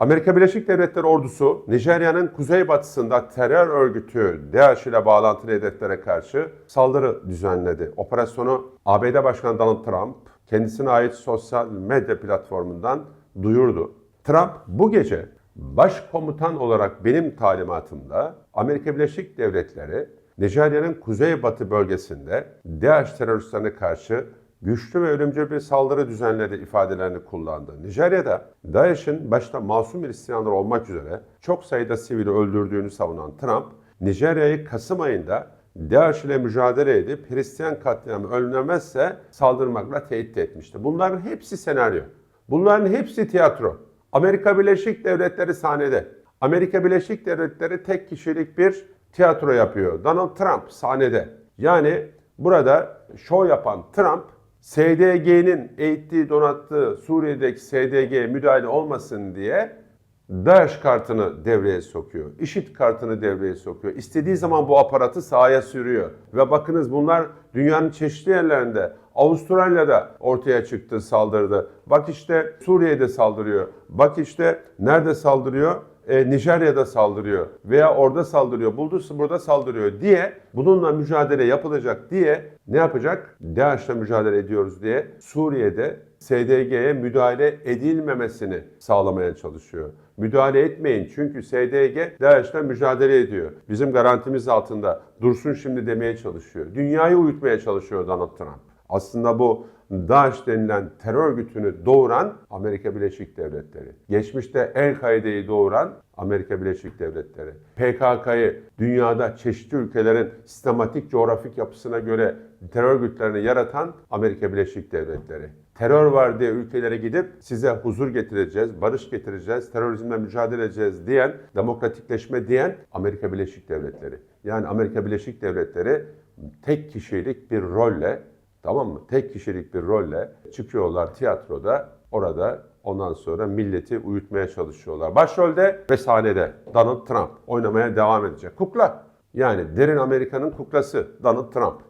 Amerika Birleşik Devletleri ordusu Nijerya'nın kuzeybatısında terör örgütü DAEŞ ile bağlantılı hedeflere karşı saldırı düzenledi. Operasyonu ABD Başkanı Donald Trump kendisine ait sosyal medya platformundan duyurdu. Trump bu gece başkomutan olarak benim talimatımda Amerika Birleşik Devletleri Nijerya'nın kuzeybatı bölgesinde DAEŞ teröristlerine karşı güçlü ve ölümcül bir saldırı düzenledi ifadelerini kullandı. Nijerya'da DAEŞ'in başta masum Hristiyanlar olmak üzere çok sayıda sivili öldürdüğünü savunan Trump, Nijerya'yı Kasım ayında DAEŞ ile mücadele edip Hristiyan katliamı önlemezse saldırmakla tehdit etmişti. Bunların hepsi senaryo. Bunların hepsi tiyatro. Amerika Birleşik Devletleri sahnede. Amerika Birleşik Devletleri tek kişilik bir tiyatro yapıyor. Donald Trump sahnede. Yani burada şov yapan Trump SDG'nin eğittiği, donattığı Suriye'deki SDG'ye müdahale olmasın diye DAEŞ kartını devreye sokuyor. IŞİD kartını devreye sokuyor. İstediği zaman bu aparatı sahaya sürüyor. Ve bakınız bunlar dünyanın çeşitli yerlerinde Avustralya'da ortaya çıktı, saldırdı. Bak işte Suriye'de saldırıyor. Bak işte nerede saldırıyor? E, Nijerya'da saldırıyor veya orada saldırıyor, buldursa burada saldırıyor diye bununla mücadele yapılacak diye ne yapacak? DAEŞ'le mücadele ediyoruz diye Suriye'de SDG'ye müdahale edilmemesini sağlamaya çalışıyor. Müdahale etmeyin çünkü SDG DAEŞ'le mücadele ediyor. Bizim garantimiz altında dursun şimdi demeye çalışıyor. Dünyayı uyutmaya çalışıyor Donald Trump. Aslında bu DAEŞ denilen terör örgütünü doğuran Amerika Birleşik Devletleri. Geçmişte El-Kaide'yi doğuran Amerika Birleşik Devletleri. PKK'yı dünyada çeşitli ülkelerin sistematik coğrafik yapısına göre terör örgütlerini yaratan Amerika Birleşik Devletleri. Terör var diye ülkelere gidip size huzur getireceğiz, barış getireceğiz, terörizmle mücadele edeceğiz diyen, demokratikleşme diyen Amerika Birleşik Devletleri. Yani Amerika Birleşik Devletleri tek kişilik bir rolle Tamam mı? Tek kişilik bir rolle çıkıyorlar tiyatroda. Orada ondan sonra milleti uyutmaya çalışıyorlar. Başrolde ve sahnede Donald Trump oynamaya devam edecek. Kukla. Yani derin Amerika'nın kuklası Donald Trump.